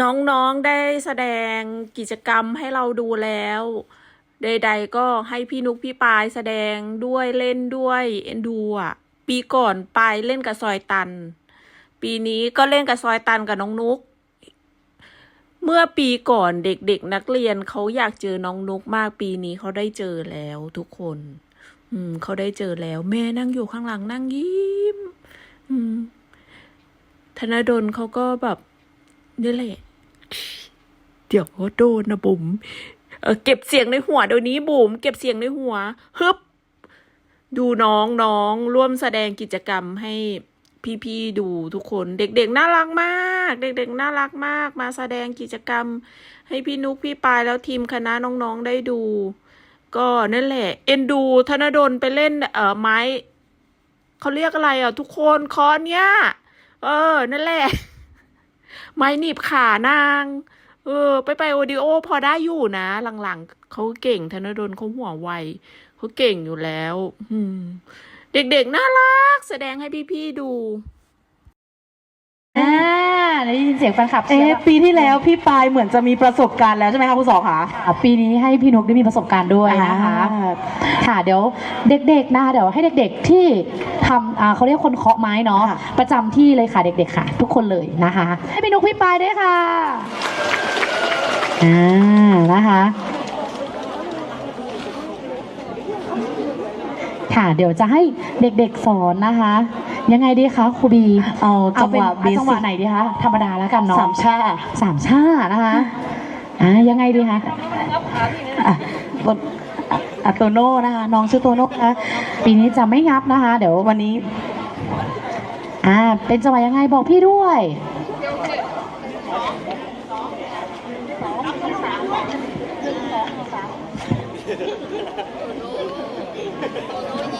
น้องๆได้แสดงกิจกรรมให้เราดูแล้ว ใด ๆ ก็ให้พี่นุกพี่ปายแสดงด้วยเล่นด้วยเอ็นดูอะ ปีก่อนปายเล่นกับซอยตัน ปีนี้ก็เล่นกับซอยตันกับน้องนุก เมื่อปีก่อนเด็กๆนักเรียนเขาอยากเจอน้องนุกมากปีนี้เขาได้เจอแล้วทุกคน อืมเขาได้เจอแล้ว แม่นั่งอยู่ข้างหลังนั่งยิ้ม อืมธนดลเขาก็แบบนี่แหละ เดี๋ยวโดนนะบุ๋มเออเก็บเสียงในหัวเดี๋ยวนี้บุ๋มเก็บเสียงในหัวฮึบดูน้องน้องร่วมแสดงกิจกรรมให้พี่ๆดูทุกคนเด็กๆน่ารักมาก เด็กๆน่ารักมาก มาแสดงกิจกรรม ให้พี่นุกพี่ปายแล้วทีมคณะน้องๆได้ดู ก็นั่นแหละ เอ็นดูธนดลไปเล่นเอ่อไม้เขาเรียกอะไรอะ ทุกคนคอนเนี้ยเออ นั่นแหละ ไม้หนีบขานาง เออ ไปไปโอดิโอ พอได้อยู่นะ หลังๆเขาเก่งธนดลเขาหัวไวเขาเก่งอยู่แล้ว อืม เด็กๆ น่ารัก แสดงให้พี่ๆ ดูอ่า ได้ยินเสียงแฟนคลับเชียเอ๊ะร์ปีที่แล้วพี่ปายเหมือนจะมีประสบการณ์แล้วใช่ไหมคะคุณสองคะ อะปีนี้ให้พี่นุกได้มีประสบการณ์ด้วยนะคะอ่าค่ะเดี๋ยวเด็กๆนะคะเดี๋ยวให้เด็กๆที่ทำอ่าเขาเรียกคนเคาะไม้เนาะค่ะ ประจำที่เลยค่ะเด็กๆค่ะ ทุกคนเลยนะคะ ให้พี่นุกพี่ปายด้วยค่ะอ่านะคะ ค่ะเดี๋ยวจะให้เด็กๆสอนนะคะ ยังไงดีคะครูบีเอาจัเอางเป็หนวะเบเอาจังหสิวะกไหนดีคะธรรมดาแล้วกันเนาะสามชาสามชานะคะอ่ายังไงดีคะอะบนอะโตโน่นะคะน้องชื่อโตโน่นะคะปีนี้จะไม่งับนะคะ เดี๋ยววันนี้อ่าเป็นจังหวะยังไงบอกพี่ด้วยอ่า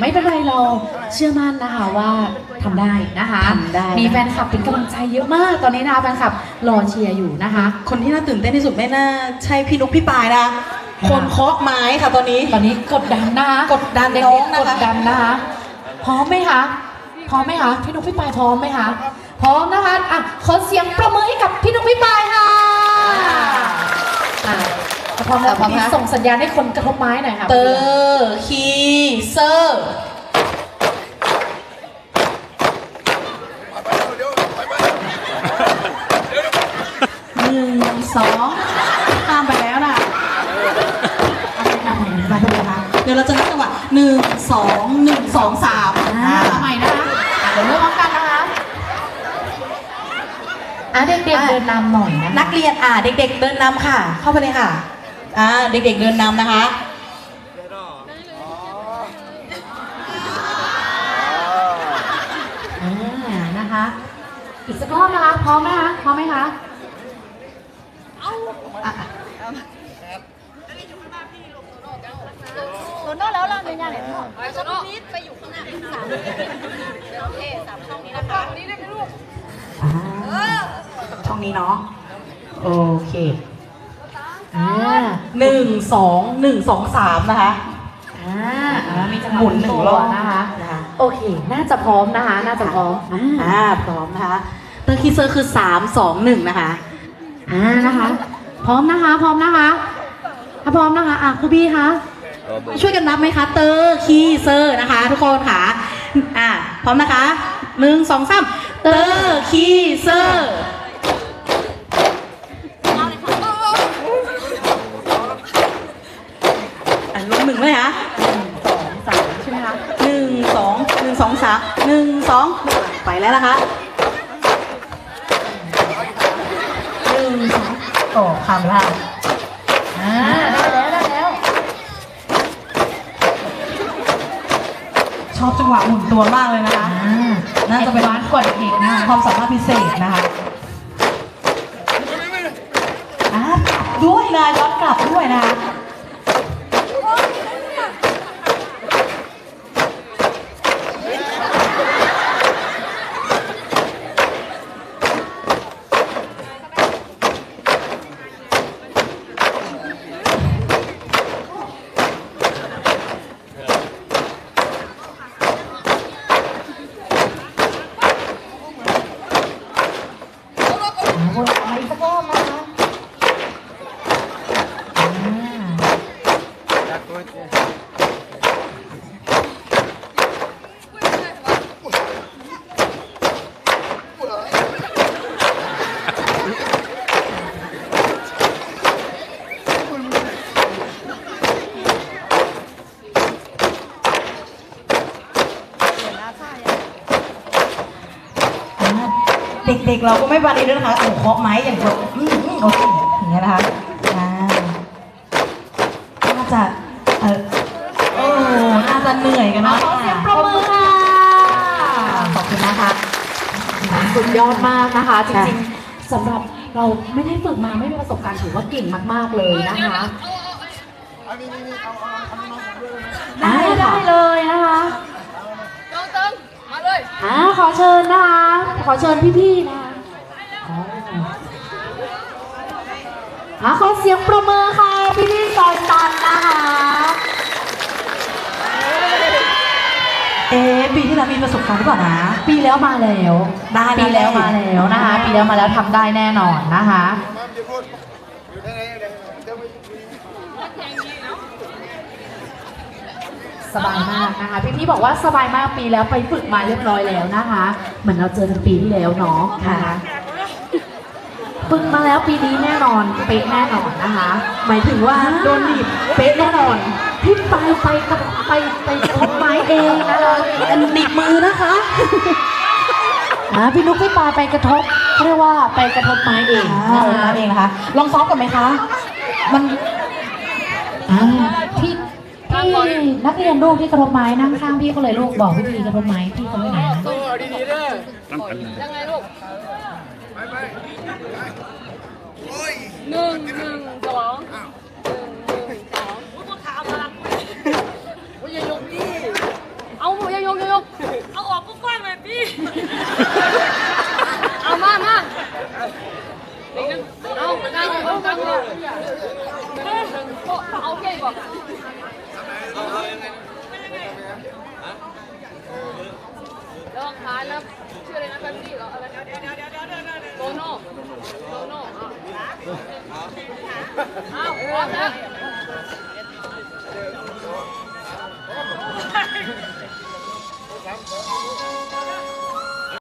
ไม่เป็นไรเราเชื่อมั่นนะคะว่าทำได้นะคะทำได้ มีแฟนคลับเป็นกำลังใจเยอะมากตอนนี้นะคะแฟนคลับรอเชียร์อยู่นะคะ คนที่น่าตื่นเต้นที่สุดไม่น่าใช่พี่นุกพี่ปายนะคนเคาะไม้ค่ะตอนนี้ ตอนนี้กดดันนะคะกดดันเด็กน้องๆนะคะกดดันนะคะพร้อมไหมคะพร้อมไหมคะพี่นุ๊กพี่ปายพร้อมไหมคะพร้อมนะคะอะขอเสียงประมือให้กับพี่นุ๊กพี่ปายค่ะอะ พร้อมแล้วพร้อมพี่นะส่งสัญญาณให้คนกระทบไม้หน่อยค่ะเตอร์คีเซอร์หนึ่งสองข้ามไปแล้วนะเอาไปทำไหนมาดูนะคะเดี๋ยวเราจะนับจังหวะหนึ่งสองหนึ่งสองสามอ่าเอาใหม่นะคะอะเดี๋ยวเริ่มพร้อมกันนะคะ อะเด็กๆเดินนำหน่อยนะคะ นักเรียนอ่าเด็ก ๆ เดินนำค่ะ เข้าไปเลยค่ะ อ่าเด็กๆเดินนำนะคะ อ่านะคะ อีกสักรอบนะคะ พร้อมไหมคะ พร้อมไหมคะอะโตโน่แล้วเราในงานไหนพ่อโตโน่ไปอยู่ข้างหน้าสามโอเคสามช่องนี้นะคะนี้ได้ไหมลูกอ่าช่องนี้เนาะ โอเค อ่าหนึ่งสองหนึ่งสองสามนะคะอ่าอ่ามีจังหหมุวะนหนึ่งตัวรอบนะคะนะคะโอเค น่าจะพร้อมนะคะ น่าจะพร้อมอ่าอ่าพร้อมนะคะเตอร์คีเซอร์คือสามสองหนึ่งนะคะอ่านะคะ พร้อมนะคะ พร้อมนะคะถ้าพร้อมนะคะอะครูบี้คะช่วยกันนับไหมคะ เตอร์คีเซอร์นะคะ ทุกคนค่ะอ่าพร้อมนะคะหนึ่งสองสามเตอร์คีเซอร์ หนึ่งสองไปแล้วนะคะหนึ่งสองโอ้คำละอ่าได้แล้วได้แล้ว ชอบจังหวะหมุนตัวมากเลยนะคะ น่าจะเป็นร้านกว่าเด็กๆนะคะความสามารถพิเศษนะคะอ่ากลับด้วยนะย้อนกลับด้วยนะคะ วนไปสักรอบนะคะอ่า อ่าเด็กๆ เราก็ไม่บาดีด้วยนะคะโอ้เคาะไม้อย่างเดียวอืมอืมโอเคอย่างเงี้ยนะคะอ่าน่าจะเออโอ้น่าจะเหนื่อยกันเนาะขอเสียงปรบมือค่ะ ขอบคุณนะคะ สุดยอดมากนะคะ จริงๆสำหรับเราไม่ได้ฝึกมาไม่มีประสบการณ์ถือว่าเก่งมากๆเลยนะคะ ได้ได้เลยนะคะ เติมเติมมาเลย อ่าขอเชิญนะคะ ขอเชิญพี่ๆนะคะอ๋ออ่าขอเสียงประเมือค่ะพี่ๆซอยตันนะคะ เอ๊ะปีที่แล้วมีประสบการณ์หรือเปล่านะ ปีแล้วมาแล้วได้ปีแล้วได้มาแล้วนะคะ ปีแล้วมาแล้วทำได้แน่นอนนะคะ สบายมากนะคะ พี่ๆบอกว่าสบายมากปีแล้วไปฝึกมาเรียบร้อยแล้วนะคะ เหมือนเราเจอกันปีที่แล้วเนาะนะคะฝึกมาแล้วปีนี้แน่นอนเป๊ะแน่นอนนะคะ หมายถึงว่าโดนหนีบเป๊ะแน่นอนพี่ไปไปกับไปไปกระทบไม้เองนะคะหนีบมือนะคะอ่าพี่นุ๊กพี่ปาไปกระทบเขาเรียกว่าไปกระทบไม้เองนะคะนั่นเองนะคะลองซ้อมกันไหมคะ มันอ่า นักเรียนลูกที่กระทบไม้นั่งข้างพี่เขาเลยลูกบอกวิธีกระทบไม้พี่เขาไม่ไหนนะยังไงลูกหนึ่งหนึ่งสองหนึ่งหนึ่งสองพวกขาพลังอย่ายกดิเอาอย่ายกอย่ายกเอาออกกว้างๆเลยพี่เอามามาเอากลางเอากลางเลยเอาแค่บอกแล้ว ขาแล้วชื่ออะไรนะแฟนซี่เหรออะไรโตโน่โตโน่อ้าวพร้อมแล้ว